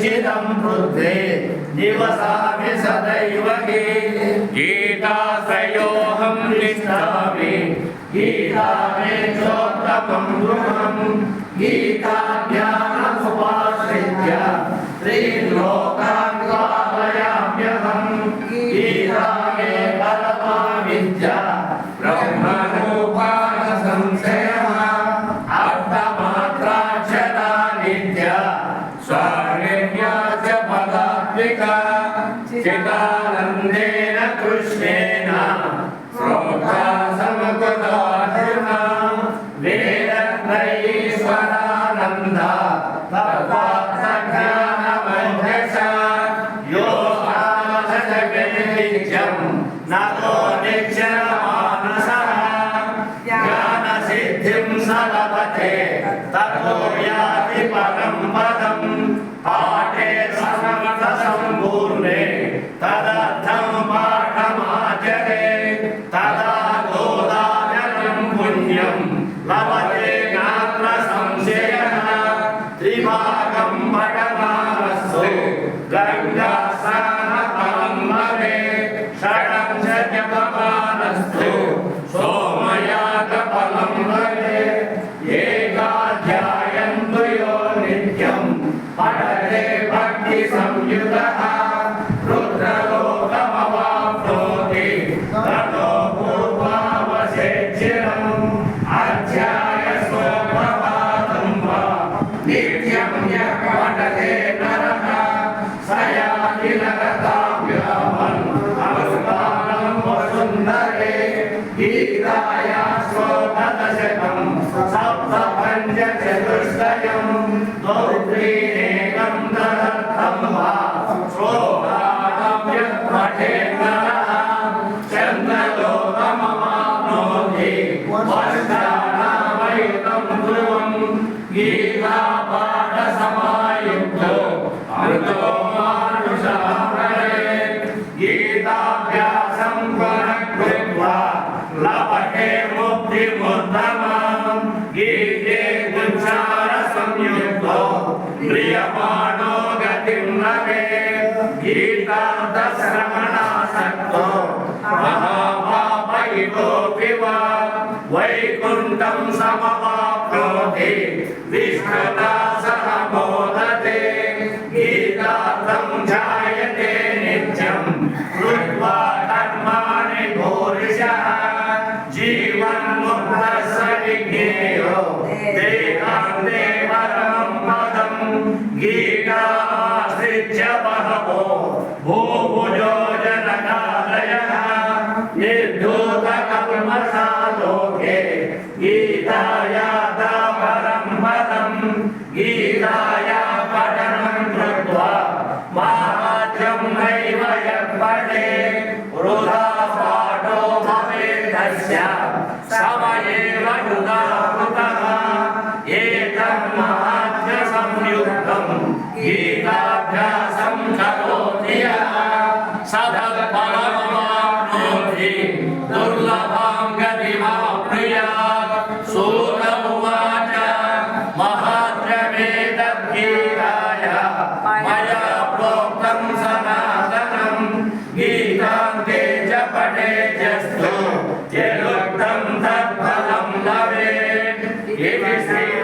चिदं बुद्धे दिवसामि सदैव गीताश्रयोऽहं निष्ठामि गीता मे चोत्तमं गृहं गीताज्ञानमुपाश्रित्य त्रिलोका పదాత్మికా చిదానందేన కృష్ణేన శ్రోతా సమకృతార్జున వేదత్రయీశ్వరానంద తత్వార్థ జ్ఞానమధ్యక్ష యో ఆనసజగన్నిత్యం నతో నిత్యమానసః జ్ఞానసిద్ధిం సలభతే తతో యాతి నిత్యం యః పఠతే నరః గీతాయా శ్లోకదశకం సప్త పంచ చతుష్టయం దౌత్రీనేకం తదర్థం వా శ్లోకానం యత్ పఠేత్ నరః చంద్రలోకమవాప్నోతి సంయుక్తో ప్రియమాణో గతిం లభే గీతార్థ శ్రవణాసక్తో మహాపాపయితోపి వా వైకుంఠం సమవాప్నోతి సహ మోదతే గీతార్థం నిత్యం కృత్వా కర్మాణి జీవన్ముక్త సవిజ్ఞేయో దేహాంతే పరమం పదం. గీతాశ్రిత్య गीताभ्यासं करोति यः सदत्फलमानोति दुर्लभां गतिमाप्नुयात् सूत उवाच महात्रमेतद्गीताय मया प्रोक्तं सनातनं गीतान्ते च पठे चस्तु यदुक्तं तत्फलं लभेत् इति श्री